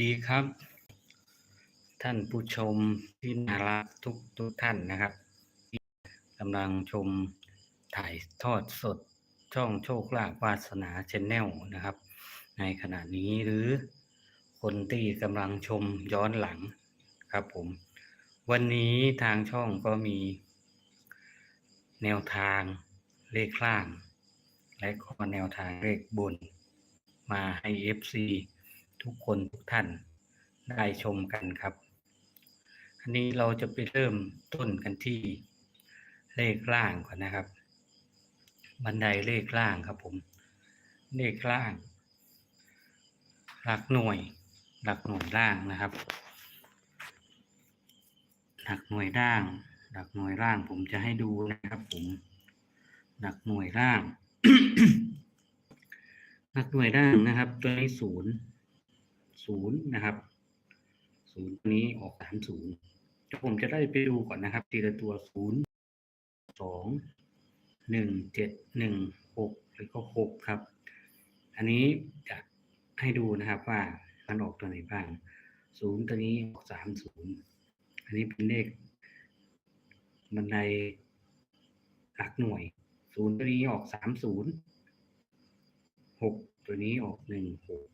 ดีครับ ท่านผู้ชมที่น่ารักทุกทุกท่านนะครับกำลังชมถ่ายทอดสดช่องโชคลาภวาสนาชแนลนะครับ ในขณะนี้หรือคนที่กำลังชมย้อนหลังครับผม วันนี้ทางช่องก็มี แนวทางเลขล่าง และก็แนวทางเลขบน มาให้ FC ทุกคนทุกท่านได้ชมกันครับ อันนี้เราจะไปเริ่มต้นกันที่เลขล่างก่อนนะครับ บันไดเลขล่างครับผม เลขล่าง หลักหน่วย หลักหน่วยล่างนะครับ หลักหน่วยล่าง หลักหน่วยล่างผมจะให้ดูนะครับผม หลักหน่วยล่าง หลักหน่วยล่างนะครับ ตัวนี้ศูนย์ ศูนย์นะครับศูนย์นี้ออกสามศูนย์ผมจะได้ไปดูก่อนนะครับ ทีละตัวศูนย์สองหนึ่งเจ็ดหนึ่งหกแล้วก็หกครับ อันนี้จะให้ดูนะครับว่ามันออกตัวไหนบ้างศูนย์ตัวนี้ออกสามศูนย์อันนี้เป็นเลขบันไดหลักหน่วยศูนย์ตัวนี้ออกสามศูนย์หกตัวนี้ออกหนึ่งหก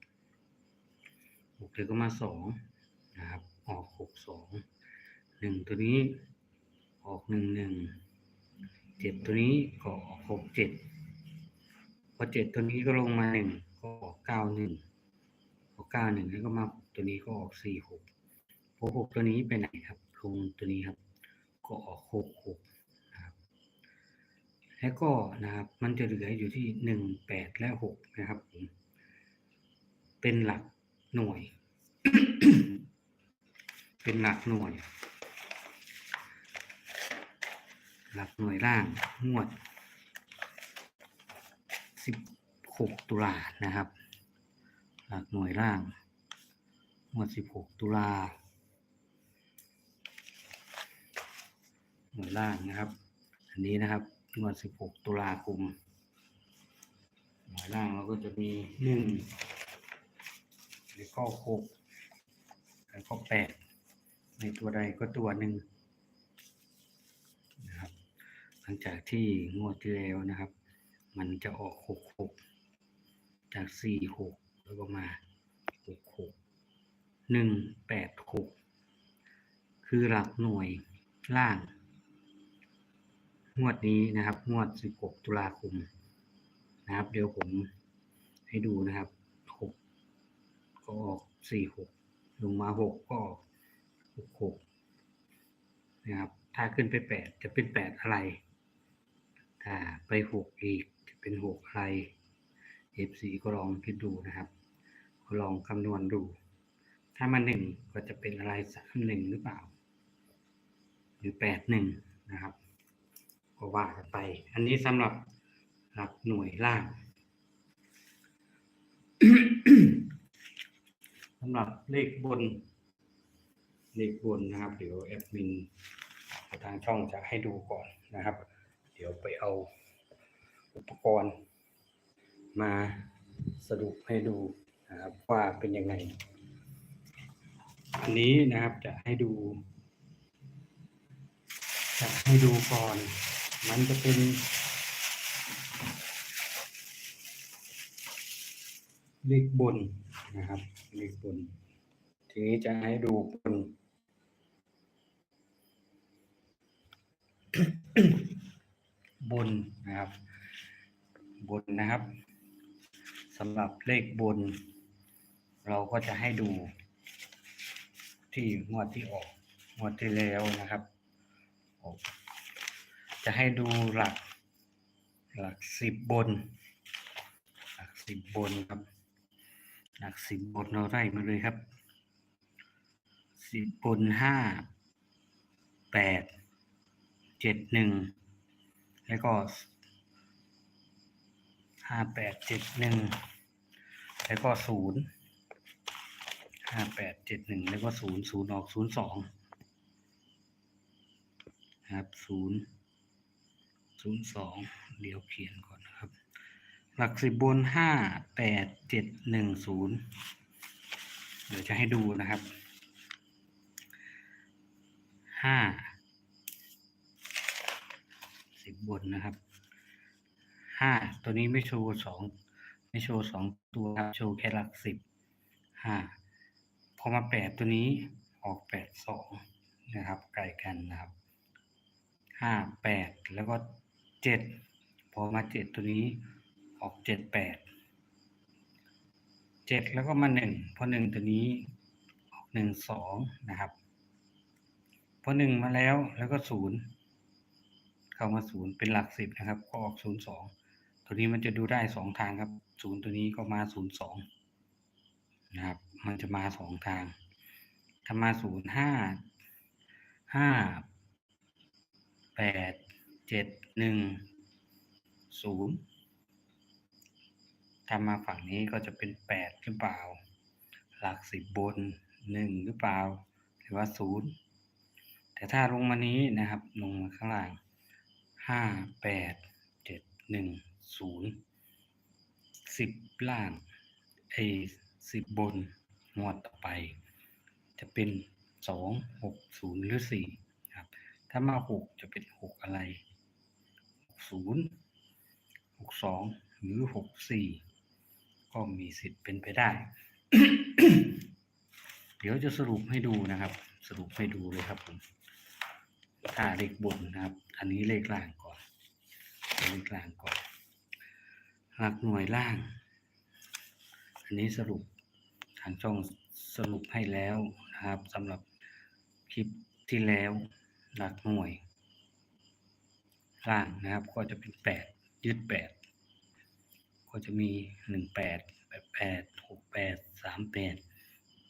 หกเลยก็มาสองนะครับ ออกหกสองหนึ่งตัวนี้ออกหนึ่งหนึ่งเจ็ดตัวนี้ก็ออกหกเจ็ดพอเจ็ดตัวนี้ก็ลงมาหนึ่งก็ออกเก้าหนึ่งพอกเก้าหนึ่งแล้วก็มาหกตัวนี้ก็ออกสี่หกพอหกตัวนี้ไปไหนครับลงตัวนี้ครับ ก็ออกหกหกนะครับ แล้วก็นะครับมันจะเหลืออยู่ที่หนึ่งแปดและหกนะครับผมเป็นหลัก หน่วย เป็นหลักหน่วย หลักหน่วยล่างงวดสิบหกตุลานะครับ หลักหน่วยล่างงวดสิบหกตุลาหน่วยล่างนะครับ อันนี้นะครับงวดสิบหกตุลาคมหน่วยล่างเราก็จะมีหนึ่ง แล้วก็หกแล้วก็แปดในตัวใดก็ตัวหนึ่งนะครับ หลังจากที่งวดที่แล้วนะครับ มันจะออกหกหกจากสี่หกแล้วก็มาหกหกหนึ่งแปดหกคือหลักหน่วยล่าง งวดนี้นะครับ งวด 16 ตุลาคมนะครับ เดี๋ยวผมให้ดูนะครับ ก็ออก46ลงมา6ก็ออก66นะครับ ถ้าขึ้นไป8จะเป็น8อะไร ถ้าไป6อีกจะเป็น6อะไร F4 ก็ลองคิดดูนะครับก็ลองคำนวณดู ถ้ามา1ก็จะเป็นอะไร31หนึ่งหรือเปล่า หรือ81นะครับ ก็ว่ากันไป อันนี้สำหรับหลักหน่วยล่างำหรับเลขบน เลขบนนะครับ เดี๋ยวแอดมินทางช่องจะให้ดูก่อนนะครับ เดี๋ยวไปเอาอุปกรณ์ มาสรุปให้ดูนะครับว่าเป็นยังไง อันนี้นะครับจะให้ดู จะให้ดูก่อน มันจะเป็น เลขบน นะครับ เลขบน ทีนี้จะให้ดูบนบนนะครับ บนนะครับสำหรับเลขบน เราก็จะให้ดูที่งวดที่ออกงวดที่แล้วนะครับ จะให้ดูหลัก หลักสิบบน หลักสิบบนครับ หลักสิบบนเราไล่มาเลยครับ สิบบนห้าแปดเจ็ดหนึ่งแล้วก็ห้าแปดเจ็ดหนึ่งแล้วก็ศูนย์ห้าแปดเจ็ดหนึ่งแล้วก็ศูนย์ศูนย์ออกศูนย์สองครับศูนย์ศูนย์สองเดี๋ยวเขียนก่อนนะครับ หลักสิบบนห้าแปดเจ็ดหนึ่งศูนย์เดี๋ยวจะให้ดูนะครับห้าสิบบนนะครับห้าตัวนี้ไม่โชว์สองไม่โชว์สองตัวครับโชว์แค่หลักสิบห้าพอมาแปดตัวนี้ออกแปดสองนะครับไกลกันนะครับห้าแปดแล้วก็เจ็ดพอมาเจ็ดตัวนี้ ออกเจ็ดแปดเจ็ดแล้วก็มาหนึ่งพอหนึ่งตัวนี้ออกหนึ่งสองนะครับ พอหนึ่งมาแล้วแล้วก็ศูนย์เข้ามาศูนย์เป็นหลักสิบนะครับ ก็ออกศูนย์สองตัวนี้มันจะดูได้สองทางครับศูนย์ตัวนี้ก็มาศูนย์สองนะครับ มันจะมาสองทาง ถ้ามาศูนย์ห้าห้าแปดเจ็ดหนึ่งศูนย์ ถ้ามาฝั่งนี้ก็จะเป็นแปดหรือเปล่า หลักสิบบนหนึ่งหรือเปล่า หรือว่าศูนย์แต่ถ้าลงมานี้นะครับ ลงมาข้างล่างห้าแปดเจ็ดหนึ่งศูนย์สิบล่างไอ้สิบบนงวดต่อไป จะเป็นสองหกศูนย์หรือสี่ครับถ้ามาหกจะเป็นหกอะไรหกศูนย์หกสองหรือหกสี่ ก็มีสิทธิ์เป็นไปได้ เดี๋ยวจะสรุปให้ดูนะครับ สรุปให้ดูเลยครับผมถ้าเลขบนนะครับ อันนี้เลขล่างก่อนเลขล่างก่อนหลักหน่วยล่าง อันนี้สรุปทางช่องสรุปให้แล้วนะครับสำหรับคลิปที่แล้วหลักหน่วยล่างนะครับ ก็จะเป็นแปดยึดแปด ก็จะมีหนึ่งแปดแปดแปดหกแปดสามแปด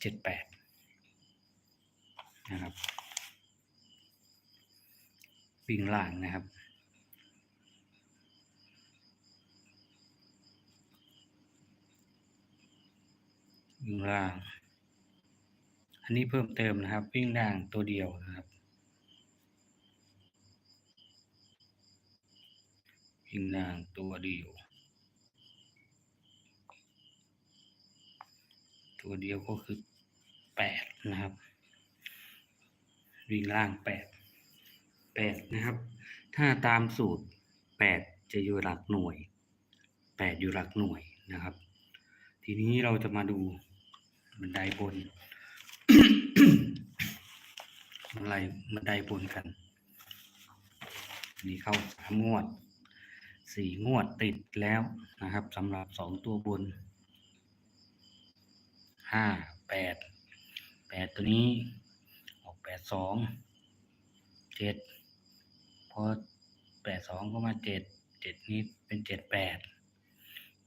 เจ็ดแปดนะครับวิ่งล่างนะครับวิ่งล่าง อันนี้เพิ่มเติมนะครับ วิ่งล่างตัวเดียวนะครับวิ่งล่างตัวเดียว ตัวเดียวก็คือแปดนะครับ วิ่งล่างแปดแปดนะครับ ถ้าตามสูตรแปดจะอยู่หลักหน่วยแปดอยู่หลักหน่วยนะครับ ทีนี้เราจะมาดูบันไดบนบันไดบันไดบนกันนนี้เข้าสามงวดสี่งวดติดแล้วนะครับสำหรับสองตัวบน ห้าแปดแปดตัวนี้ออกแปดสองเจ็ดพอแปดสองก็มาเจ็ดเจ็ดนี้เป็นเจ็ดแปด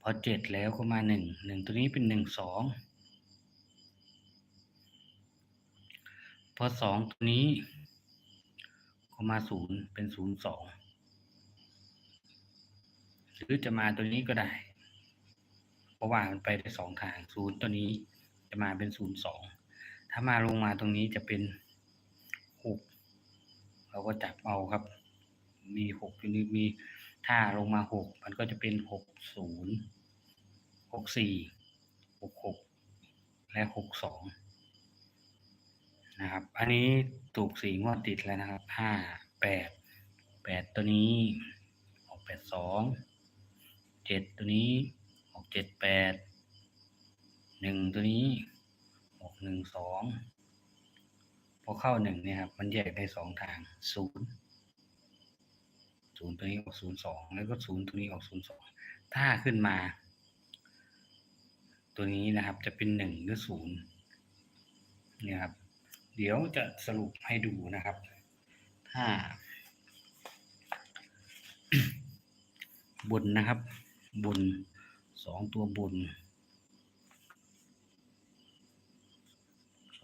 พอเจ็ดแล้วก็มาหนึ่งหนึ่งตัวนี้เป็นหนึ่งสองพอสองตัวนี้ก็มาศูนย์เป็นศูนย์สองหรือจะมาตัวนี้ก็ได้เพราะว่ามันไปได้สองทางศูนย์ตัวนี้ จะมาเป็นศูนย์สองถ้ามาลงมาตรงนี้จะเป็นหกเราก็จับเอาครับ มีหกอยู่นี่มีถ้าลงมาหกมันก็จะเป็นหกศูนย์หกสี่หกหกและหกสองนะครับ อันนี้ถูกสี่งวดติดแล้วนะครับห้าแปดแปดตัวนี้ออกแปดสองเจ็ดตัวนี้ออกเจ็ดแปด หนึ่งตัวนี้ออกหนึ่งสองพอเข้าหนึ่งเนี่ยครับมันแยกได้สองทางศูนย์ศูนย์ตัวนี้ออกศูนย์สองแล้วก็ศูนย์ตัวนี้ออกศูนย์สองถ้าขึ้นมา ตัวนี้นะครับจะเป็นหนึ่งหรือศูนย์เนี่ยครับ เดี๋ยวจะสรุปให้ดูนะครับ ถ้า บนนะครับ บนสองตัวบน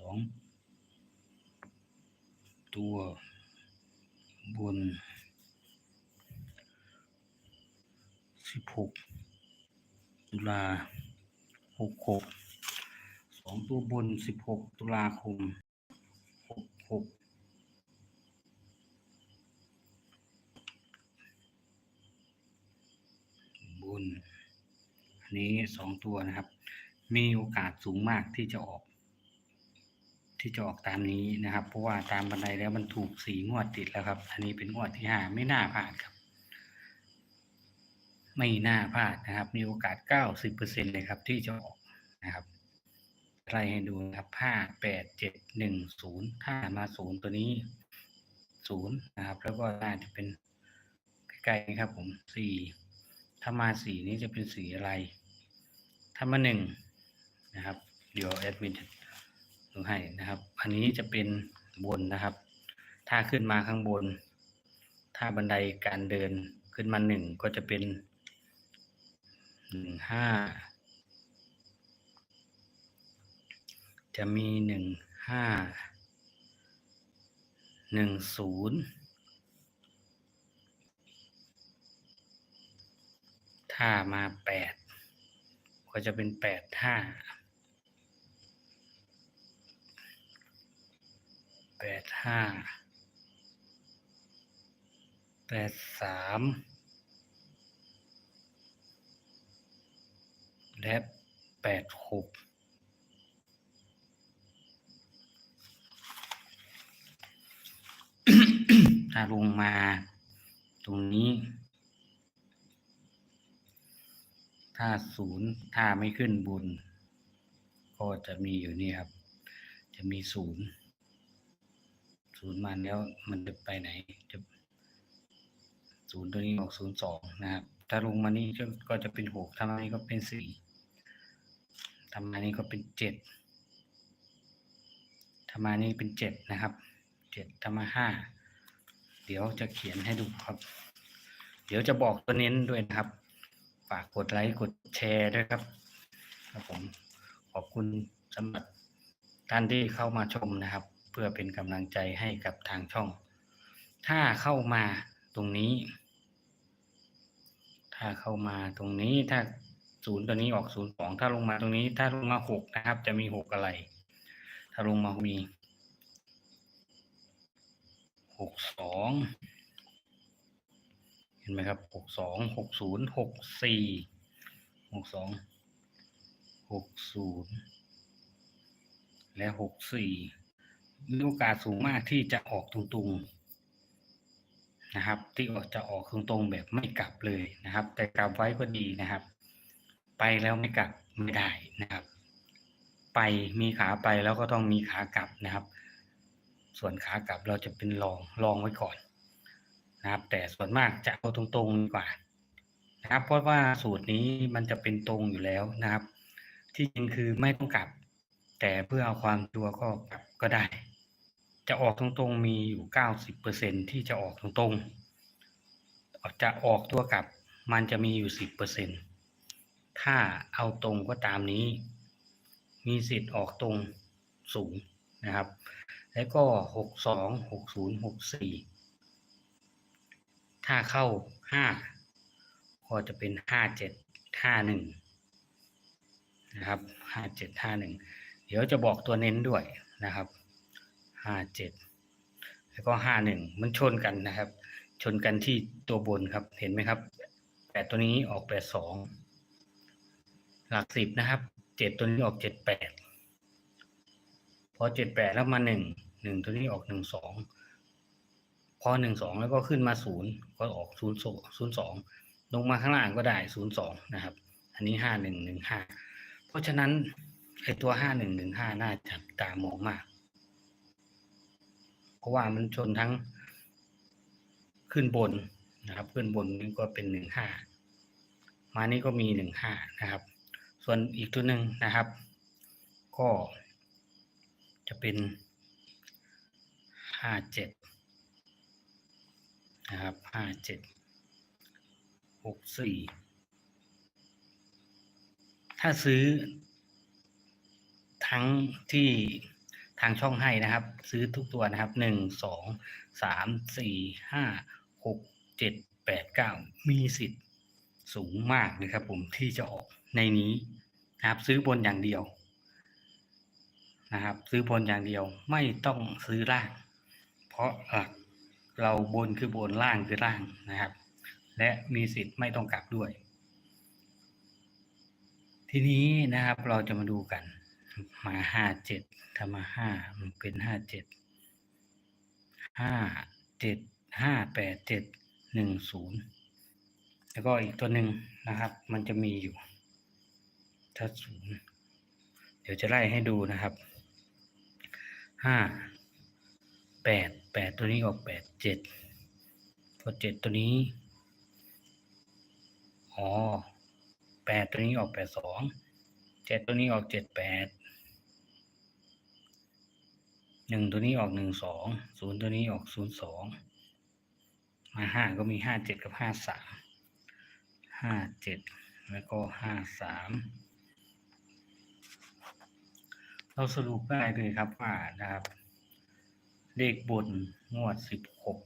องตัวบนสิบหกตุลาหกหกสองตัวบนสิบหกตุลาคมหกหกบน อันนี้สองตัวนะครับ มีโอกาสสูงมากที่จะออก ที่จะออกตามนี้นะครับ เพราะว่าตามบันไดแล้วมันถูกสีงวดติดแล้วครับ อันนี้เป็นงวดที่ห้าไม่น่าพลาดครับ ไม่น่าพลาดนะครับ มีโอกาสเก้าสิบเปอร์เซ็นเลยครับ ที่จะออกนะครับไล่ให้ดูนะครับห้าแปดเจ็ดหนึ่งศูนย์ถ้ามาศูนย์ตัวนี้ศูนย์นะครับ แล้วก็น่าจะเป็นใกล้ๆครับ ผมสี่ถ้ามาสี่นี้จะเป็นสีอะไร ถ้ามาหนึ่งนะครับ เดี๋ยวแอดมินจะ ดูให้นะครับ อันนี้จะเป็นบนนะครับ ถ้าขึ้นมาข้างบน ถ้าบันไดการเดินขึ้นมาหนึ่งก็จะเป็นหนึ่งห้าจะมีหนึ่งห้าหนึ่งศูนย์ถ้ามาแปดก็จะเป็นแปดห้า แปดห้าแปดสามและแปดหกถ้าลงมาตรงนี้ ถ้าศูนย์ถ้าไม่ขึ้นบน ก็จะมีอยู่นี่ครับ จะมีศูนย์ ศูนย์มาแล้วมันจะไปไหนจะศูนย์ตัวนี้ออกศูนย์สองนะครับ ถ้าลงมานี่ก็ก็จะเป็นหกถ้ามานี่ก็เป็นสี่ถ้ามานี่ก็เป็นเจ็ดถ้ามานี่เป็นเจ็ดนะครับเจ็ดถ้ามาห้าเดี๋ยวจะเขียนให้ดูครับ เดี๋ยวจะบอกตัวเน้นด้วยนะครับ ฝากกดไลค์กดแชร์ด้วยครับ ครับผมขอบคุณสำหรับท่านที่เข้ามาชมนะครับ พื่อเป็นกำลังใจให้กับทางช่อง ถ้าเข้ามาตรงนี้ ถ้าเข้ามาตรงนี้ถ้าศูนย์ตัวนี้ออกศูนย์สองถ้าลงมาตรงนี้ ถ้าลงมาหกนะครับ จะมีหกอะไร ถ้าลงมามีหกสองเห็นไหมครับหกสองหกศูนย์หกสี่หกสองหกศูนย์และหกสี่ มีโอกาสสูงมากที่จะออกตรงๆนะครับ ที่ออกจะออกตรงๆแบบไม่กลับเลยนะครับ แต่กลับไว้ก็ดีนะครับ ไปแล้วไม่กลับไม่ได้นะครับ ไปมีขาไปแล้วก็ต้องมีขากลับนะครับ ส่วนขากลับเราจะเป็นรองรองไว้ก่อนนะครับ แต่ส่วนมากจะเอาตรงๆดีกว่านะครับ เพราะว่าสูตรนี้มันจะเป็นตรงอยู่แล้วนะครับ ที่จริงคือไม่ต้องกลับ แต่เพื่อเอาความตัวก็กลับก็ได้ จะออกตรงๆมีอยู่เก้าสิบเปอร์เซ็นที่จะออกตรงๆจะออกตัวกลับมันจะมีอยู่สิบเปอร์เซ็นถ้าเอาตรงก็ตามนี้ มีสิทธิ์ออกตรงสูงนะครับ แล้วก็หกสองหกศูนย์หกสี่ถ้าเข้าห้าก็จะเป็นห้าเจ็ดห้าหนึ่งนะครับห้าเจ็ดห้าหนึ่งเดี๋ยวจะบอกตัวเน้นด้วยนะครับ ห้าเจ็ดแล้วก็ห้าหนึ่งมันชนกันนะครับ ชนกันที่ตัวบนครับ เห็นไหมครับแปดตัวนี้ออกแปดสองหลักสิบนะครับเจ็ดตัวนี้ออกเจ็ดแปดพอเจ็ดแปดแล้วมาหนึ่งหนึ่งตัวนี้ออกหนึ่งสองพอหนึ่งสองแล้วก็ขึ้นมาศูนย์ก็ออกศูนย์ศูนย์สองลงมาข้างล่างก็ได้ศูนย์สองนะครับ อันนี้ห้าหนึ่งหนึ่งห้าเพราะฉะนั้นไอตัวห้าหนึ่งหนึ่งห้าน่าจับตามองมาก ราะว่ามันชนทั้งขึ้นบนนะครับ ขึ้นบนนี่ก็เป็นหนึ่งห้ามานี่ก็มีหนึ่งห้านะครับ ส่วนอีกตัวหนึ่งนะครับ ก็จะเป็นห้าเจ็ดนะครับห้าเจ็ดหกสี่ถ้าซื้อทั้งที่ ทางช่องให้นะครับ ซื้อทุกตัวนะครับหนึ่งสองสามสี่ห้าหกเจ็ดแปดเก้ามีสิทธิ์สูงมากนะครับ ผมที่จะออกในนี้นะครับ ซื้อบนอย่างเดียวนะครับ ซื้อบนอย่างเดียวไม่ต้องซื้อล่าง เพราะหลักเราบนคือบนล่างคือล่างนะครับ และมีสิทธิ์ไม่ต้องกลับด้วย ทีนี้นะครับเราจะมาดูกัน มาห้าเจ็ดถ้ามาห้ามันเป็นห้าเจ็ดห้าเจ็ดห้าแปดเจ็ดหนึ่งศูนย์แล้วก็อีกตัวหนึ่งนะครับ มันจะมีอยู่ถ้าศูนย์เดี๋ยวจะไล่ให้ดูนะครับห้าแปดแปดตัวนี้ออกแปดเจ็ดพอเจ็ดตัวนี้อ๋อแปดตัวนี้ออกแปดสองเจ็ดตัวนี้ออกเจ็ดแปด หนึ่งตัวนี้ออกหนึ่งสองศูนย์ตัวนี้ออกศูนย์สองมาห้าก็มีห้าเจ็ดกับห้าสามห้าเจ็ดแล้วก็ห้าสามเราสรุปได้เลยครับว่านะครับ เลขบนงวดสิบหก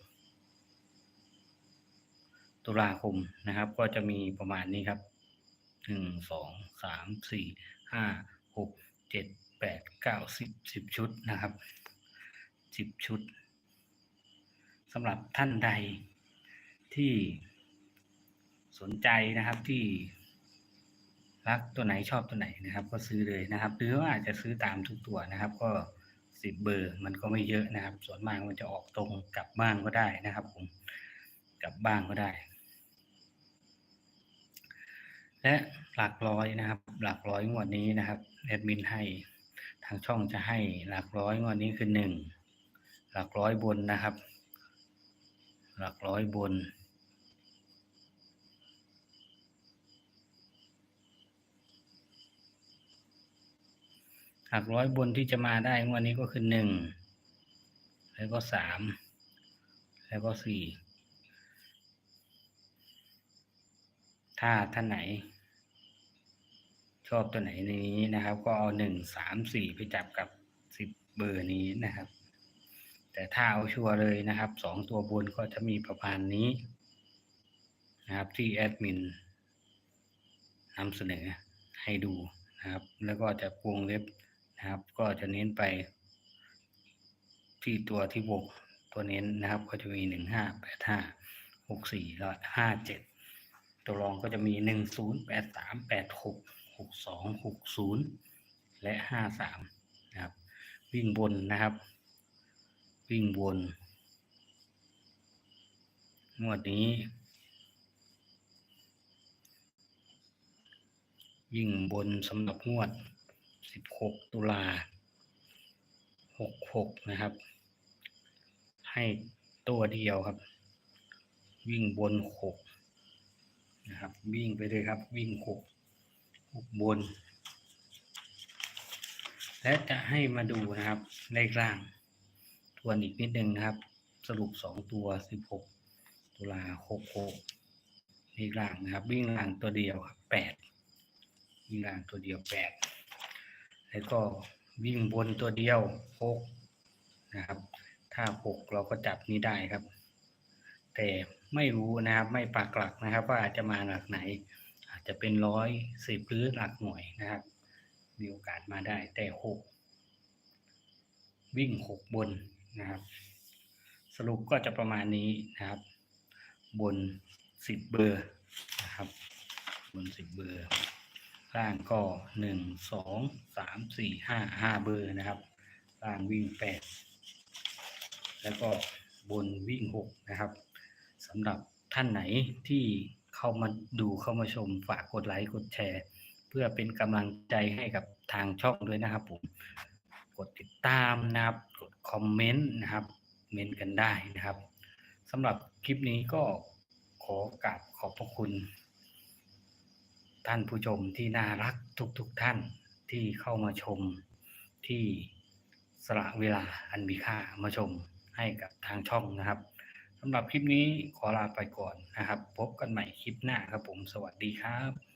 ตุลาคมนะครับ ก็จะมีประมาณนี้ครับหนึ่งสองสามสี่ห้าหกเจ็ดแปดเก้าสิบสิบชุดนะครับ สิบชุดสำหรับท่านใดที่สนใจนะครับที่รักตัวไหนชอบตัวไหนนะครับ ก็ซื้อเลยนะครับหรือว่าอาจจะซื้อตามทุกตัวนะครับ ก็สิบเบอร์มันก็ไม่เยอะนะครับ ส่วนมากมันจะออกตรงกลับบ้างก็ได้นะครับผมกลับบ้างก็ได้ และหลักร้อยนะครับ หลักร้อยงวดนี้นะครับแอดมินให้ทางช่องจะให้หลักร้อยงวดนี้คือหนึ่ง หลักร้อยบนนะครับ หลักร้อยบน หลักร้อยบนที่จะมาได้งวดนี้ก็คือหนึ่งแล้วก็สามแล้วก็สี่ถ้าท่านไหน ชอบตัวไหนในนี้นะครับ ก็เอาหนึ่งสามสี่ไปจับกับสิบเบอร์นี้นะครับ แต่ถ้าเอาชัวร์เลยนะครับสองตัวบนก็จะมีประมาณนี้นะครับที่แอดมินนำเสนอให้ดูนะครับ แล้วก็จะวงเล็บนะครับ ก็จะเน้นไป ที่ตัวที่วงตัวเน้นนะครับ ก็จะมีหนึ่งห้าแปดห้าหกสี่แล้วห้าเจ็ดตัวรองก็จะมีหนึ่งศูนย์แปดสามแปดหกหกสองหกศูนย์และห้าสามนะครับ วิ่งบนนะครับ วิ่งบนงวดนี้วิ่งบนสำหรับงวด 16 ตุลา 66 นะครับ ให้ตัวเดียวครับ วิ่งบน 6 นะครับ วิ่งไปเลยครับ วิ่ง 6 6 บน และจะให้มาดูนะครับเลขล่าง ทวนอีกนิดนึงนะครับ สรุป2ตัว16ตุลา66เลขล่างนะครับ วิ่งล่างตัวเดียวครับ8วิ่งล่างตัวเดียว8แล้วก็วิ่งบนตัวเดียว6นะครับ ถ้า6เราก็จับนี้ได้ครับ แต่ไม่รู้นะครับ ไม่ปักหลักนะครับ ว่าอาจจะมาหลักไหน อาจจะเป็นร้อยสิบหรือหลักหน่วยนะครับ มีโอกาสมาได้แต่6วิ่ง6บน นะครับ สรุปก็จะประมาณนี้นะครับ บน10เบอร์นะครับ บน10เบอร์ ล่างก็หนึ่งสองสามสี่ห้าห้าเบอร์นะครับ ล่างวิ่งแปดแล้วก็บนวิ่งหกนะครับสำหรับท่านไหนที่เข้ามาดูเข้ามาชมฝากกดไลค์กดแชร์ เพื่อเป็นกำลังใจให้กับทางช่องด้วยนะครับผม กดติดตามนะครับ คอมเมนต์นะครับเมนต์กันได้นะครับสำหรับคลิปนี้ก็ขอกราบขอบพระคุณ ท่านผู้ชมที่น่ารักทุกๆทท่านที่เข้ามาชมที่สละเวลาอันมีค่ามาชมให้กับทางช่องนะครับสำหรับคลิปนี้ขอลาไปก่อนนะครับ พบกันใหม่คลิปหน้าครับผมสวัสดีครับ